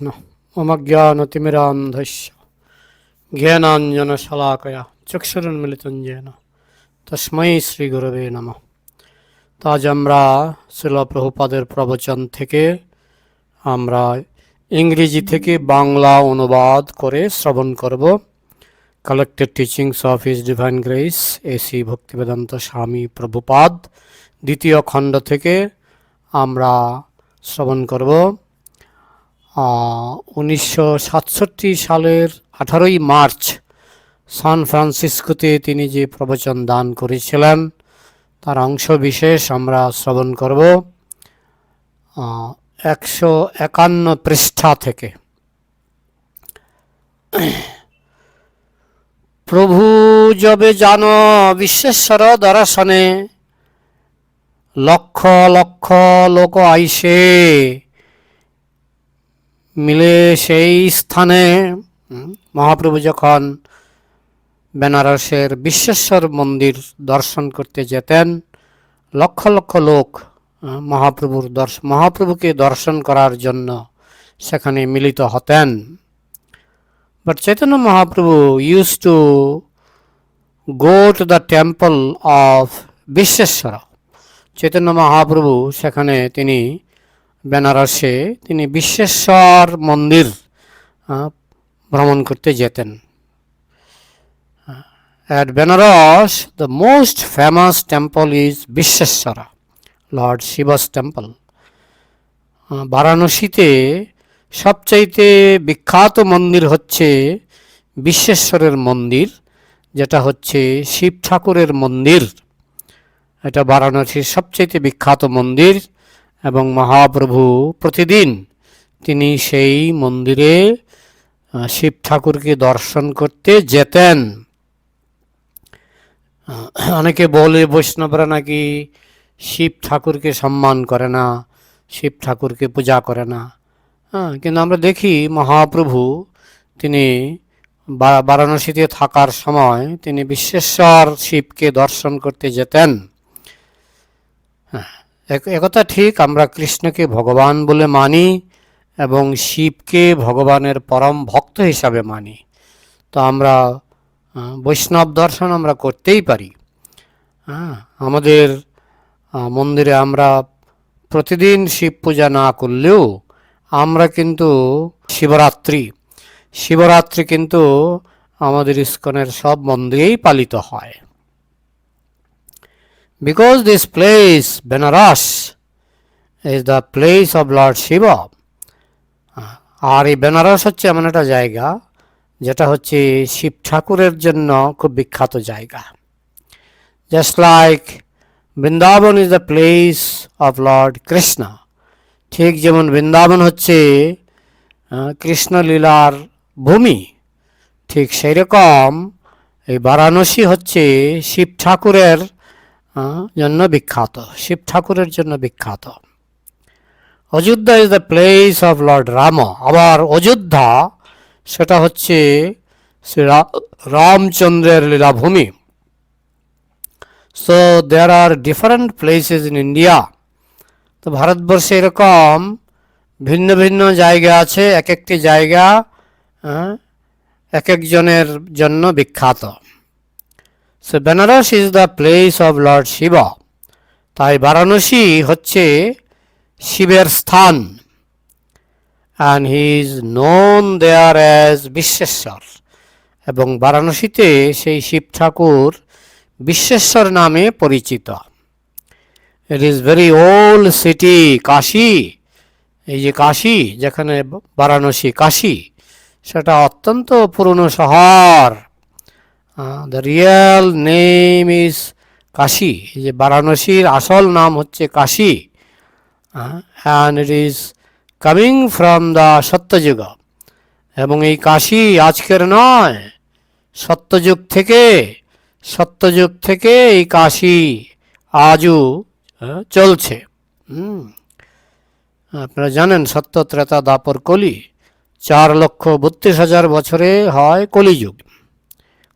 ममज्ञानतिमिरान्धस्य ज्ञानाञ्जनशलाकया চক্ষুরুন্মিলিতঞ্জেন তস্মৈ শ্রী শ্রীগুরবে নম তাজ আমরা শিলপ্রভুপাদের প্রবচন থেকে আমরা ইংরেজি থেকে বাংলা অনুবাদ করে শ্রবণ করব collected teachings of his divine grace A C Bhaktivedanta Swami Prabhupada দ্বিতীয় খণ্ড থেকে আমরা শ্রবণ করব উনিশশো সাতষট্টি সালের আঠারোই মার্চ সান ফ্রান্সিসকোতে তিনি যে প্রবচন দান করেছিলেন, তার অংশ বিশেষ আমরা শ্রবণ করব একশো একান্ন পৃষ্ঠা থেকে। প্রভু যবে জান বিশ্বেশ্বর দর্শনে, লক্ষ লক্ষ লোক আইসে মিলে সেই স্থানে মহাপ্রভু যখন বেনারসের বিশ্বেশ্বর মন্দির দর্শন করতে যেতেন, লক্ষ লক্ষ লোক মহাপ্রভুর দর্শন মহাপ্রভুকে দর্শন করার জন্য সেখানে মিলিত হতেন। But Chaitanya Mahaprabhu use to go to the temple of Bishweshwar Chaitanya Mahaprabhu সেখানে তিনি বেনারসে তিনি বিশ্বেশ্বর মন্দির ভ্রমণ করতে যেতেন। Benares, the most famous temple is Visheshwara, Lord Shiva's temple. আহ, বারাণসীতে সবচাইতে বিখ্যাত মন্দির হচ্ছে বিশ্বেশ্বরের মন্দির যেটা হচ্ছে শিব ঠাকুরের মন্দির। এটা বারাণসীর সবচাইতে বিখ্যাত মন্দির। এবং মহাপ্রভু প্রতিদিন তিনি সেই মন্দিরে শিব ঠাকুরকে দর্শন করতে যেতেন। অনেকে বলে বৈষ্ণবরা নাকি শিব ঠাকুরকে সম্মান করে না, শিব ঠাকুরকে পূজা করে না। হ্যাঁ কিন্তু আমরা দেখি মহাপ্রভু তিনি বারাণসীতে থাকার সময় তিনি বিশ্বেশ্বর শিবকে দর্শন করতে যেতেন। একথা ঠিক, আমরা কৃষ্ণকে ভগবান বলে মানি এবং শিবকে ভগবানের পরম ভক্ত হিসাবে মানি। তো আমরা বৈষ্ণব দর্শন আমরা করতেই পারি। হ্যাঁ আমাদের মন্দিরে আমরা প্রতিদিন শিব পূজা না করলেও আমরা কিন্তু শিবরাত্রি শিবরাত্রি কিন্তু আমাদের ইস্কনের সব মন্দিরেই পালিত হয়। Because this place Benares is the place of lord Shiva আর এই বেনারস হচ্ছে এমন একটা জায়গা, যেটা হচ্ছে শিব ঠাকুরের জন্য খুব বিখ্যাত জায়গা। Just like Vrindavan is the place of lord Krishna ঠিক যেমন বৃন্দাবন হচ্ছে কৃষ্ণলীলার ভূমি। ঠিক সেই রকম এই বারাণসী হচ্ছে শিব ঠাকুরের জন্য বিখ্যাত, শিব ঠাকুরের জন্য বিখ্যাত। Ayodhya is the place of lord Ram আবার অযোধ্যা, সেটা হচ্ছে শ্রী রামচন্দ্রের লীলাভূমি। So there are different places in India তো ভারতবর্ষে এরকম ভিন্ন ভিন্ন জায়গা আছে, এক একটি জায়গা এক একজনের জন্য বিখ্যাত। So Benaras is the place of lord Shiva. তাই বারাণসী হচ্ছে শিবের স্থান। And he is known there as Bishweshwar. এবং বারাণসীতে সেই শিব ঠাকুর বিশ্বেশ্বর নামে পরিচিত। ইট is very old city Kashi এই যে কাশী যেখানে বারাণসী কাশী সেটা অত্যন্ত পুরনো শহর। The real name is Kashi যে বারাণসীর আসল নাম হচ্ছে Kashi and it is coming from the Satyayuga. এবং এই কাশি আজকের নয়, সত্যযুগ থেকে সত্যযুগ থেকে এই কাশী আজও চলছে। আপনারা জানেন সত্য ত্রেতা দাপর কলি, চার লক্ষ বত্রিশ হাজার বছরে হয় কলিযুগ।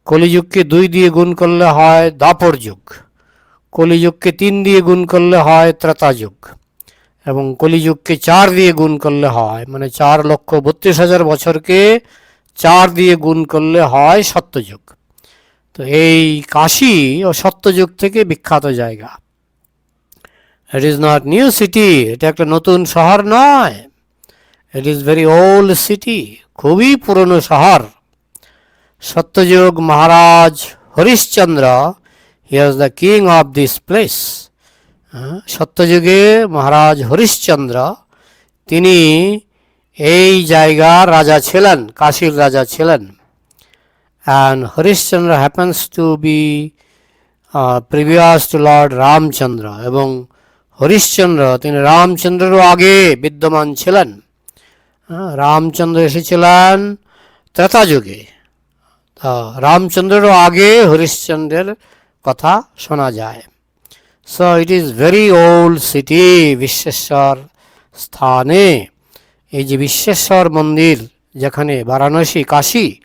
কলিযুগকে দুই দিয়ে গুণ করলে হয় দাপর যুগ কলিযুগকে তিন দিয়ে গুণ করলে হয় ত্রেতা যুগ এবং কলিযুগকে চার দিয়ে গুণ করলে হয় মানে চার লক্ষ বত্রিশ হাজার বছরকে চার দিয়ে গুণ করলে হয় সত্যযুগ। তো এই কাশী ও সত্যযুগ থেকে বিখ্যাত জায়গা। It is not new city এটা একটা নতুন শহর নয়। It is very old city খুবই পুরনো শহর। সত্যযুগ Maharaj Harishchandra he was the king of this place সত্যযুগে Maharaj Harishchandra তিনি এই জায়গার রাজা ছিলেন কাশীর রাজা ছিলেন and Harishchandra happens to be previous to lord Ramchandra এবং হরিশ্চন্দ্র তিনি রামচন্দ্রেরও আগে বিদ্যমান ছিলেন রামচন্দ্র এসেছিলেন ত্রেতা যুগে রামচন্দ্রেরও আগে হরিশ্চন্দ্রের কথা শোনা যায়। So it is very old city Bishweshwar স্থানে। এই যে বিশ্বেশ্বর মন্দির, যেখানে বারাণসী কাশী,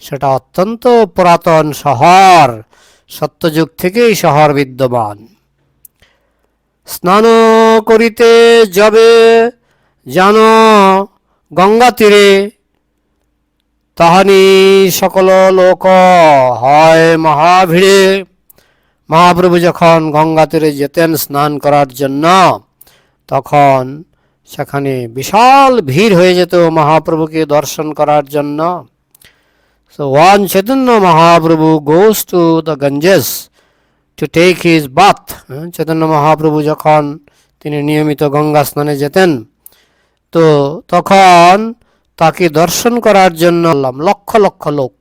সেটা অত্যন্ত পুরাতন শহর, সত্যযুগ থেকেই শহর বিদ্যমান। স্নান করিতে যাবে যেন গঙ্গা তীরে তাহানি সকল লোক হয় মহাভিড়ে। মহাপ্রভু যখন গঙ্গা তীরে যেতেন স্নান করার জন্য, তখন সেখানে বিশাল ভিড় হয়ে যেত মহাপ্রভুকে দর্শন করার জন্য। One Chaitanya Mahaprabhu goes to the Ganges to take his bath Chaitanya Mahaprabhu যখন তিনি নিয়মিত গঙ্গা স্নানে যেতেন, তো তখন তাকে দর্শন করার জন্য লক্ষ লক্ষ লোক,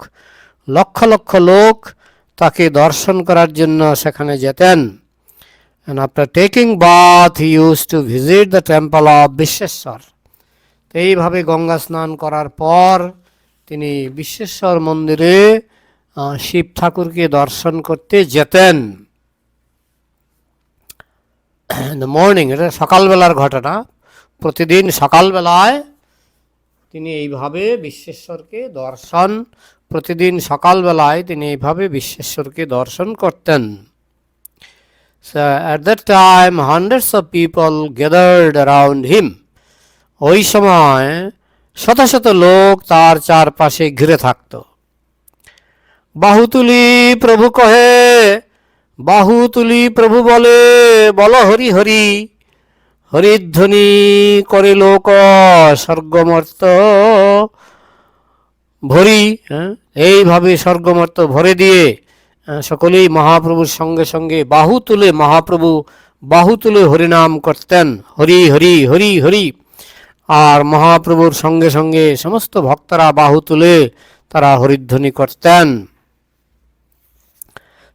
লক্ষ লক্ষ লোক তাকে দর্শন করার জন্য সেখানে যেতেন। And after taking bath, he used to visit the temple of এইভাবে গঙ্গা স্নান করার পর তিনি বিশ্বেশ্বর মন্দিরে শিব ঠাকুরকে দর্শন করতে যেতেন। দ্য মর্নিং এটা সকালবেলার ঘটনা। প্রতিদিন সকালবেলায় তিনি এইভাবে বিশ্বেশ্বরকে দর্শন প্রতিদিন সকালবেলায় তিনি এইভাবে বিশ্বেশ্বরকে দর্শন করতেন। So at that time, hundreds of people gathered around him. ওই সময় শত শত লোক তার চারপাশে ঘিরে থাকত। বাহুতুলি প্রভু কহে বাহুতুলি প্রভু বলে বল হরি হরি। হরিধ্বনি করে লোক স্বর্গমর্ত ভরি হ্যাঁ, এইভাবে স্বর্গমর্ত ভরে দিয়ে আহ, সকলেই মহাপ্রভুর সঙ্গে সঙ্গে বাহু তুলে মহাপ্রভু বাহু তুলে হরিনাম করতেন। হরি হরি হরি হরি। আর মহাপ্রভুর সঙ্গে সঙ্গে সমস্ত ভক্তরা বাহু তুলে তারা হরিধ্বনি করতেন।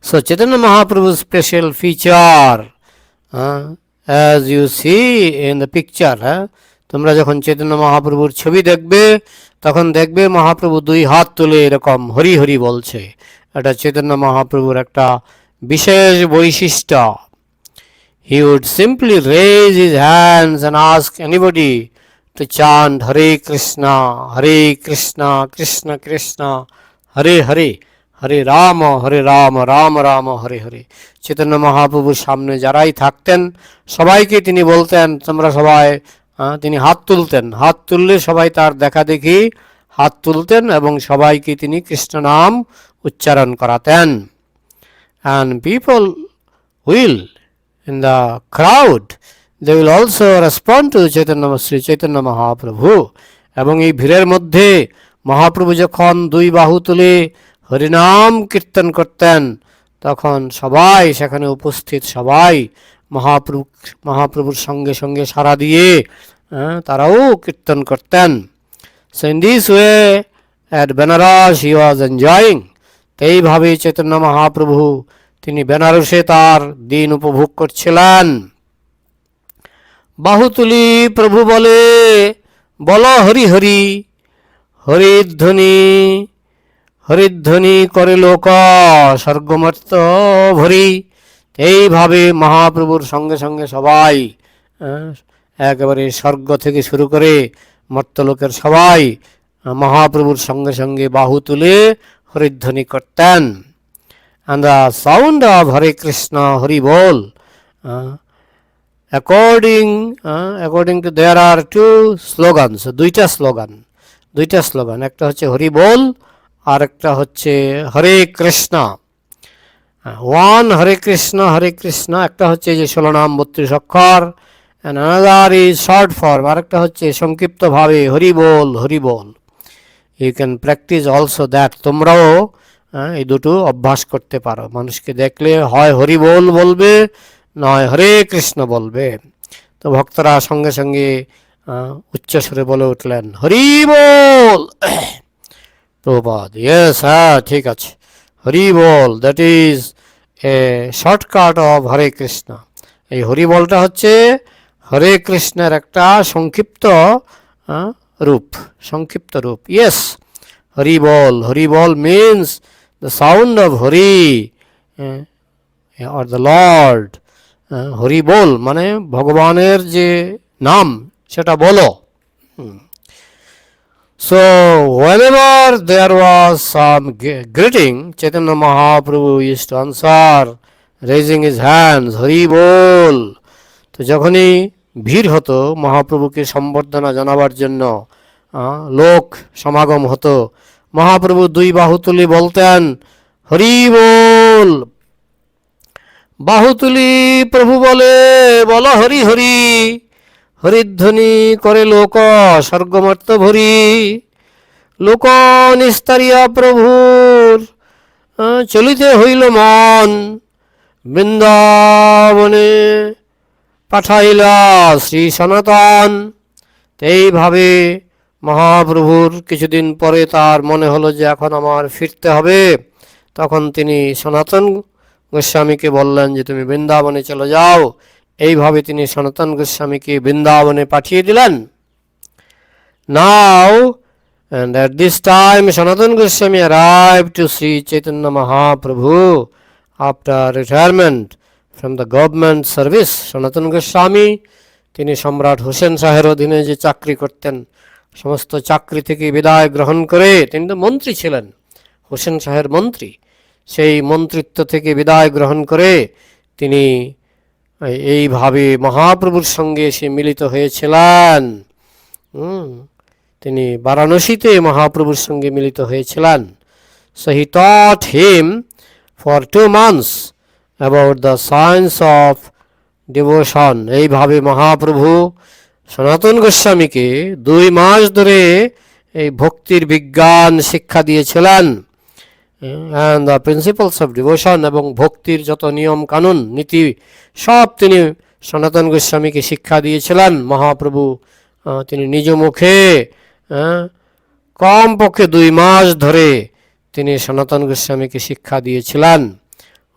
So Chaitanya Mahaprabhu's special feature, uh, as you see in the picture, হ্যাঁ, তোমরা যখন চৈতন্য মহাপ্রভুর ছবি দেখবে তখন দেখবে মহাপ্রভু দুই হাত তুলে এরকম হরি হরি বলছে এটা চৈতন্য মহাপ্রভুর একটা বিশেষ বৈশিষ্ট্য He would simply raise his hands and ask anybody to chant Hare Krishna, Hare Krishna, Krishna Krishna, Hare Hare, হরে রাম হরে রাম রাম রাম, হরে হরে। চৈতন্য মহাপ্রভুর সামনে যারাই থাকতেন, সবাইকে তিনি বলতেন, তোমরা সবাই তিনি হাত তুলতেন। হাত তুললে সবাই তার দেখা দেখি হাত তুলতেন এবং সবাইকে তিনি কৃষ্ণ নাম উচ্চারণ করাতেন। And people will in the crowd they will also respond to Chaitanya, Shri Chaitanya Mahaprabhu. এবং এই ভিড়ের মধ্যে মহাপ্রভু যখন দুই বাহু তুলে হরিনাম কীর্তন করতেন। তখন সবাই সেখানে উপস্থিত সবাই মহাপ্রভু মহাপ্রভুর সঙ্গে সঙ্গে সাড়া দিয়ে আহ, তারাও কীর্তন করতেন। In this way, at Benaras he was enjoying. তো এইভাবে চৈতন্য মহাপ্রভু তিনি বেনারসে তার দিন উপভোগ করছিলেন। বাহুতুলি প্রভু বলে বল হরি হরি হরিধ্বনি হরিধ্বনি করে লোক স্বর্গমর্ত ভরি। এইভাবে মহাপ্রভুর সঙ্গে সঙ্গে সবাই একেবারে স্বর্গ থেকে শুরু করে মর্তলোকের সবাই মহাপ্রভুর সঙ্গে সঙ্গে বাহু তুলে হরিধ্বনি করতেন। And the sound of Hare Krishna, Hari Bol, uh, according according to there are two slogans দুইটা স্লোগান দুইটা স্লোগান একটা হচ্ছে হরি বল আর একটা হচ্ছে হরে কৃষ্ণ। ওয়ান হরে কৃষ্ণ হরে কৃষ্ণ একটা হচ্ছে যে ষোলো নাম বত্রিশ অক্ষর অ্যান্ড ইজ শর্ট ফর্ম আরেকটা হচ্ছে সংক্ষিপ্তভাবে হরি বল হরি বল। You can practice also that তোমরাও আহ, এই দুটো অভ্যাস করতে পারো। মানুষকে দেখলে হয় হরি বল বলবে নয় হরে কৃষ্ণ বলবে। তো ভক্তরা সঙ্গে সঙ্গে উচ্চস্বরে বলে উঠলেন হরি বল! প্রভুপাদ ইয়েস হ্যাঁ ঠিক আছে। হরি বল that is a shortcut of Hare Krishna এই হরি বলটা হচ্ছে হরে কৃষ্ণের একটা সংক্ষিপ্ত রূপ সংক্ষিপ্ত রূপ। Yes Hari ball Hari ball means the sound of Hari or the lord Hari বল মানে ভগবানের যে নাম, সেটা বলো। So, whenever there was some greeting, Chaitanya Mahaprabhu used to answer, raising his hands, Hari Bol. তো যখনই ভিড় হতো মহাপ্রভুকে সম্বর্ধনা জানাবার জন্য লোক সমাগম হতো মহাপ্রভু দুই বাহু তুলি বলতেন হরি বল বাহু তুলি প্রভু বলে বল হরি হরি হরিধ্বনি করে লোক স্বর্গমর্ত ভরি। লোক নিস্তারিয়া প্রভুর চলিতে হইল মন। বৃন্দাবনে পাঠাইলা শ্রী সনাতন। এইভাবে মহাপ্রভুর কিছুদিন পরে তার মনে হলো যে এখন আমার ফিরতে হবে। তখন তিনি সনাতন গোস্বামীকে বললেন যে তুমি বৃন্দাবনে চলে যাও। এইভাবে তিনি সনাতন গোস্বামীকে বৃন্দাবনে পাঠিয়ে দিলেন নাও and at this time Sanatan Goswami arrived to see Chaitanya Mahaprabhu after retirement from the government service. সনাতন গোস্বামী, তিনি সম্রাট হোসেন শাহের অধীনে যে চাকরি করতেন, সমস্ত চাকরি থেকে বিদায় গ্রহণ করে তিনি তো মন্ত্রী ছিলেন, হোসেন শাহের মন্ত্রী সেই মন্ত্রিত্ব থেকে বিদায় গ্রহণ করে তিনি এইভাবে মহাপ্রভুর সঙ্গে সে মিলিত হয়েছিলেন। তিনি বারাণসীতে মহাপ্রভুর সঙ্গে মিলিত হয়েছিলেন। So taught him for two months about the science of devotion. এইভাবে মহাপ্রভু সনাতন গোস্বামীকে দুই মাস ধরে এই ভক্তির বিজ্ঞান শিক্ষা দিয়েছিলেন। And the principles of devotion এবং ভক্তির যত নিয়ম কানুন নীতি সব তিনি সনাতন গোস্বামীকে শিক্ষা দিয়েছিলেন। মহাপ্রভু তিনি নিজ মুখে আহ, কমপক্ষে দুই মাস ধরে তিনি সনাতন গোস্বামীকে শিক্ষা দিয়েছিলেন।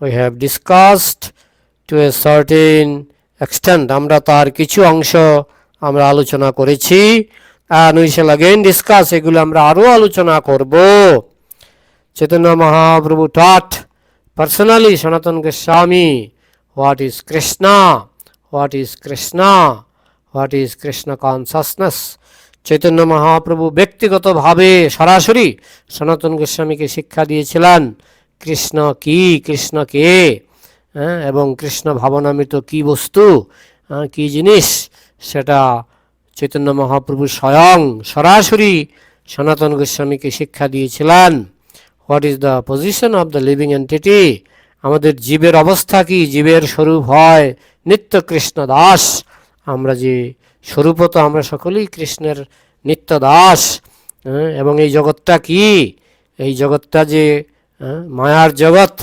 We have discussed to a certain extent আমরা তার কিছু অংশ আমরা আলোচনা করেছি। And we shall again discuss এগুলো আমরা আরও আলোচনা করব। Chaitanya Mahaprabhu taught personally Sanatan Goswami what is Krishna, what is Krishna, what is Krishna consciousness. Chaitanya Mahaprabhu ব্যক্তিগতভাবে সরাসরি সনাতন গোস্বামীকে শিক্ষা দিয়েছিলেন কৃষ্ণ কি কৃষ্ণ কে হ্যাঁ, এবং কৃষ্ণ ভাবনামৃত কি বস্তু হ্যাঁ, কি জিনিস সেটা চৈতন্য মহাপ্রভু স্বয়ং সরাসরি সনাতন গোস্বামীকে শিক্ষা দিয়েছিলেন what is the position of the living entity আমাদের জীবের অবস্থা কি? জীবের স্বরূপ হয় নিত্য কৃষ্ণ দাস। আমরা যে স্বরূপত আমরা সকলেই কৃষ্ণের নিত্য দাস। হ্যাঁ, এবং এই জগৎটা কি? এই জগৎটা যে হ্যাঁ, মায়ার জগৎ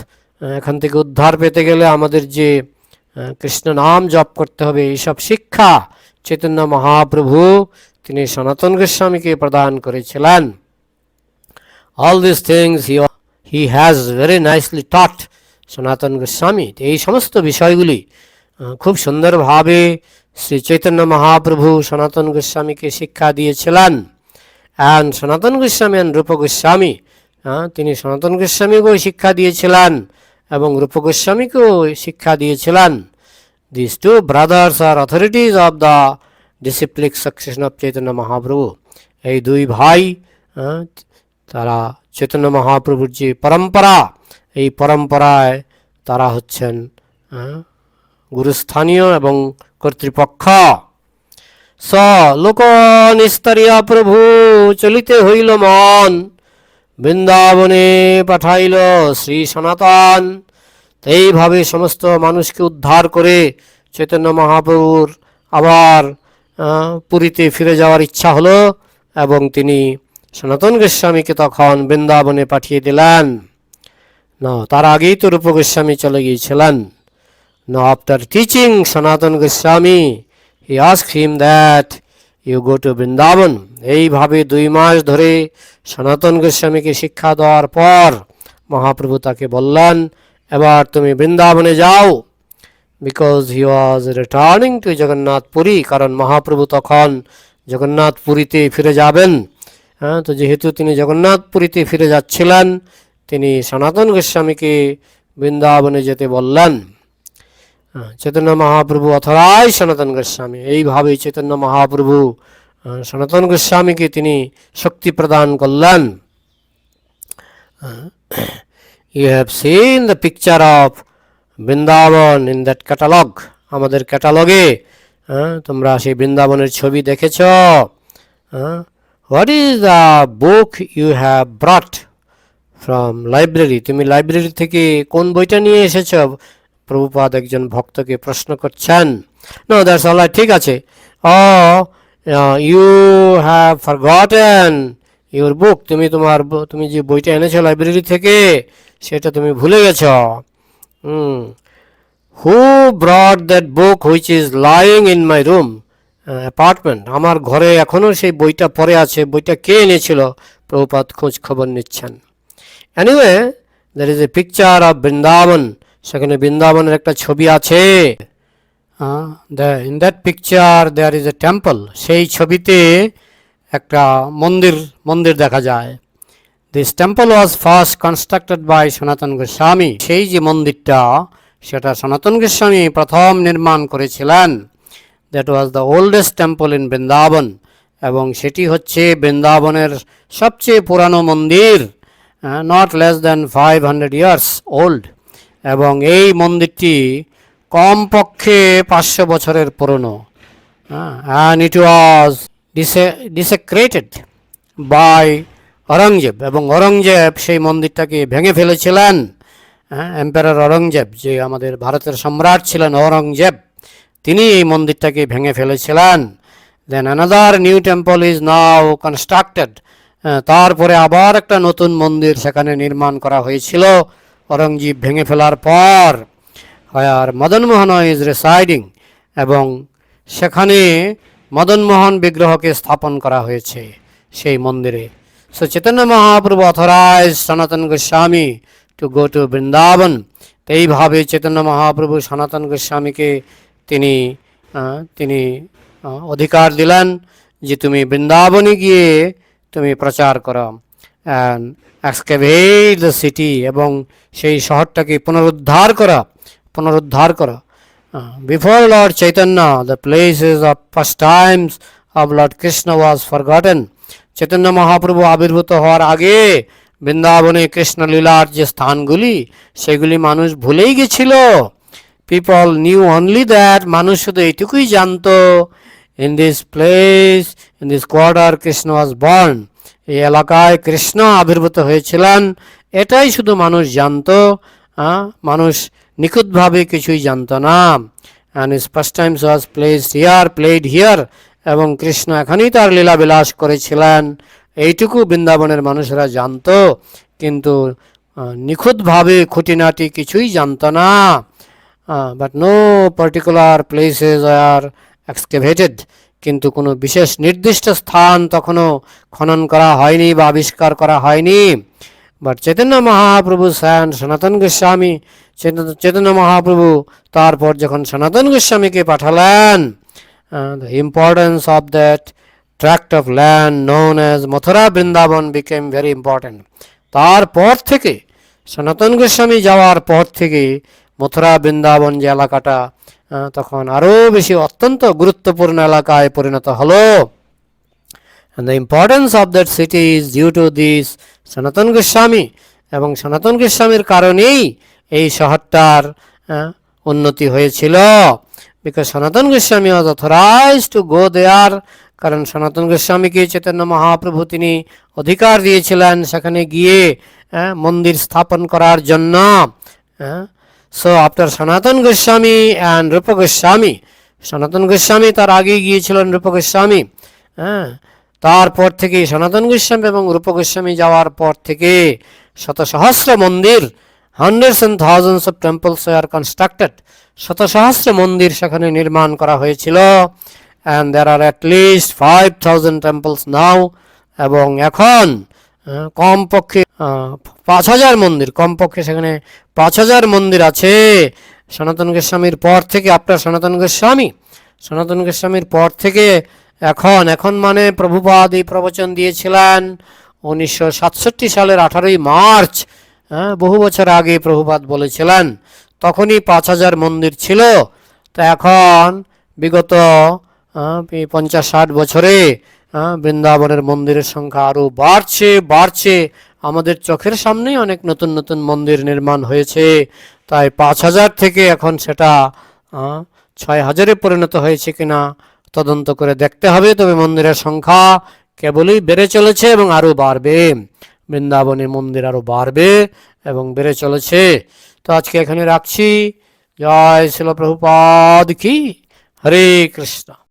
হ্যাঁ, এখান থেকে উদ্ধার পেতে গেলে আমাদের যে কৃষ্ণ নাম জপ করতে হবে এইসব শিক্ষা চৈতন্য মহাপ্রভু তিনি সনাতন গোস্বামীকে প্রদান করেছিলেন। All these things he, he has very nicely taught সনাতন গোস্বামী এই সমস্ত বিষয়গুলি খুব সুন্দরভাবে শ্রী চৈতন্য মহাপ্রভু সনাতন গোস্বামীকে শিক্ষা দিয়েছিলেন। অ্যান্ড সনাতন গোস্বামী অ্যান্ড রূপ গোস্বামী তিনি সনাতন গোস্বামীকেও শিক্ষা দিয়েছিলেন এবং রূপ গোস্বামীকেও শিক্ষা দিয়েছিলেন। These two brothers are authorities of the disciplic succession of Chaitanya Mahaprabhu. এই দুই ভাই আহ, তারা চৈতন্য মহাপ্রভুর যে পরম্পরা, এই পরম্পরায় তারা হচ্ছেন গুরুস্থানীয় এবং কর্তৃপক্ষ। স লোক নিস্তরিয়া প্রভু, চলিতে হইল মন, বৃন্দাবনে পাঠাইল শ্রী সনাতন। এইভাবে সমস্ত মানুষকে উদ্ধার করে চৈতন্য মহাপ্রভুর আবার পুরীতে ফিরে যাওয়ার ইচ্ছা হলো এবং তিনি সনাতন গোস্বামীকে তখন বৃন্দাবনে পাঠিয়ে দিলেন। না, তার আগেই তো রূপ গোস্বামী চলে গিয়েছিলেন। না, after teaching Sanatan Goswami he ask him that you go to Vrindavan. এইভাবে দুই মাস ধরে সনাতন গোস্বামীকে শিক্ষা দেওয়ার পর মহাপ্রভু তাকে বললেন, এবার তুমি বৃন্দাবনে যাও। Because he was returning to Jagannath Puri কারণ মহাপ্রভু তখন জগন্নাথ পুরীতে ফিরে যাবেন। হ্যাঁ তো যেহেতু তিনি জগন্নাথপুরীতে ফিরে যাচ্ছিলেন তিনি সনাতন গোস্বামীকে বৃন্দাবনে যেতে বললেন। হ্যাঁ, চৈতন্য মহাপ্রভু অথরাই সনাতন গোস্বামী। এইভাবেই চৈতন্য মহাপ্রভু সনাতন গোস্বামীকে তিনি শক্তি প্রদান করলেন। You have seen the picture of Vrindavan in that catalog আমাদের ক্যাটালগে তোমরা সেই বৃন্দাবনের ছবি দেখেছ। What is the book you have brought from library তুমি লাইব্রেরি থেকে কোন বইটা নিয়ে এসেছ? প্রভুপাদ একজন ভক্তকে প্রশ্ন করছেন। নো দ্যাটস অল ঠিক আছে। ও you have forgotten your book তুমি তোমার তুমি যে বইটা এনেছো লাইব্রেরি থেকে, সেটা তুমি ভুলে গেছ। হুম who brought that book which is lying in my room apartment আমার ঘরে এখনও সেই বইটা পড়ে আছে, বইটা কে এনেছিল? প্রভুপাত খোঁজ খবর নিচ্ছেন। Anyway there is a picture of Vrindavan সেখানে বৃন্দাবনের একটা ছবি আছে। In that picture there is a temple সেই ছবিতে একটা মন্দির মন্দির দেখা যায়। This temple was first constructed by Sanatan Goswami. সেই যে মন্দিরটা, সেটা সনাতন গোস্বামী প্রথম নির্মাণ করেছিলেন। That was the oldest temple in Vrindavan এবং সেটি হচ্ছে বৃন্দাবনের সবচেয়ে পুরানো মন্দির not less than five hundred years old এবং এই মন্দিরটি কমপক্ষে পাঁচশো বছরের পুরনো and it was desecrated by Aurangzeb এবং অরঙ্গজেব সেই মন্দিরটাকে ভেঙে ফেলেছিলেন হ্যাঁ এম্পায়ার অরঙ্গজেব যে আমাদের ভারতের সম্রাট ছিলেন অরঙ্গজেব তিনি এই মন্দিরটাকে ভেঙে ফেলেছিলেন। Then another new temple is now constructed তারপরে আবার একটা নতুন মন্দির সেখানে নির্মাণ করা হয়েছিল। অরঙ্গজীব ভেঙে ফেলার পর আর মদনমোহন ইজ রেসাইডিং এবং সেখানে মদনমোহন বিগ্রহকে স্থাপন করা হয়েছে সেই মন্দিরে। So Chaitanya Mahaprabhu authorize Sanatan Goswami to go to Vrindavan এইভাবে চৈতন্য মহাপ্রভু সনাতন গোস্বামীকে তিনি তিনি অধিকার দিলেন যে তুমি বৃন্দাবনে গিয়ে তুমি প্রচার করো। অ্যান্ড দ্য সিটি এবং সেই শহরটাকে পুনরুদ্ধার করা পুনরুদ্ধার করা। Before lord Chaitanya, the places of pastimes of lord Krishna was forgotten. Chaitanya Mahaprabhu আবির্ভূত হওয়ার আগে বৃন্দাবনে কৃষ্ণলীলার যে স্থানগুলি, সেগুলি মানুষ ভুলেই গেছিল। পিপল নিউ অনলি দ্যাট মানুষ শুধু এইটুকুই জানতো in this place in this quarter Krishna was born এই এলাকায় কৃষ্ণ আবির্ভূত হয়েছিলেন, এটাই শুধু মানুষ জানতো মানুষ নিখুঁতভাবে কিছুই জানতো না। And pastimes was placed here played here এবং কৃষ্ণ এখানেই তার লীলা বিলাস করেছিলেন। এইটুকু বৃন্দাবনের মানুষরা জানতো, কিন্তু নিখুঁতভাবে খুঁটিনাটি কিছুই জানতো না। But no particular places are excavated কিন্তু কোনো বিশেষ নির্দিষ্ট স্থান তখনও খনন করা হয়নি বা আবিষ্কার করা হয়নি। বাট চৈতন্য মহাপ্রভু স্যান সনাতন গোস্বামী চৈতন্য- চৈতন্য মহাপ্রভু তারপর যখন সনাতন গোস্বামীকে পাঠালেন the importance of that tract of land known as Mathura Vrindavan became very important তারপর থেকে সনাতন গোস্বামী যাওয়ার পর থেকে মথুরা বৃন্দাবন যে এলাকাটা তখন আরও বেশি অত্যন্ত গুরুত্বপূর্ণ এলাকায় পরিণত হলো। And the importance of that city is due to this সনাতন গোস্বামী এবং সনাতন গোস্বামীর কারণেই এই শহরটার উন্নতি হয়েছিল। Because Sanatan Goswami was authorized to go there কারণ সনাতন গোস্বামীকে চৈতন্য মহাপ্রভু তিনি অধিকার দিয়েছিলেন সেখানে গিয়ে হ্যাঁ, মন্দির স্থাপন করার জন্য। সো আফটার সনাতন গোস্বামী অ্যান্ড রূপ গোস্বামী সনাতন গোস্বামী তার আগে গিয়েছিলেন রূপ গোস্বামী হ্যাঁ? তারপর থেকে সনাতন গোস্বামী এবং রূপ গোস্বামী যাওয়ার পর থেকে শত সহস্র মন্দির hundreds and thousands of temples are constructed শত সহস্র মন্দির সেখানে নির্মাণ করা হয়েছিল and there are at least five thousand temples now এবং এখন কমপক্ষে আহ, পাঁচ হাজার মন্দির কমপক্ষে সেখানে পাঁচ হাজার মন্দির আছে। সনাতন গোস্বামীর পর থেকে আপনার সনাতন গোস্বামী সনাতন গোস্বামীর পর থেকে এখন এখন মানে প্রভুপাদ এই প্রবচন দিয়েছিলেন উনিশশো সাতষট্টি সালের আঠারোই মার্চ হ্যাঁ বহু বছর আগে প্রভুপাদ বলেছিলেন তখনই পাঁচ হাজার মন্দির ছিল। তা এখন বিগত পঞ্চাশ ষাট বছরে বৃন্দাবনের মন্দিরের সংখ্যা আরও বাড়ছে বাড়ছে। আমাদের চোখের সামনেই অনেক নতুন নতুন মন্দির নির্মাণ হয়েছে। তাই পাঁচ হাজার থেকে এখন সেটা আহ, ছয় হাজারে পরিণত হয়েছে কিনা তদন্ত করে দেখতে হবে। তবে মন্দিরের সংখ্যা কেবলই বেড়ে চলেছে এবং আরও বাড়বে। বৃন্দাবনে মন্দির আরও বাড়বে এবং বেড়ে চলেছে। তো আজকে এখানে রাখছি। জয় শিল প্রভুপাদ কি? হরে কৃষ্ণ।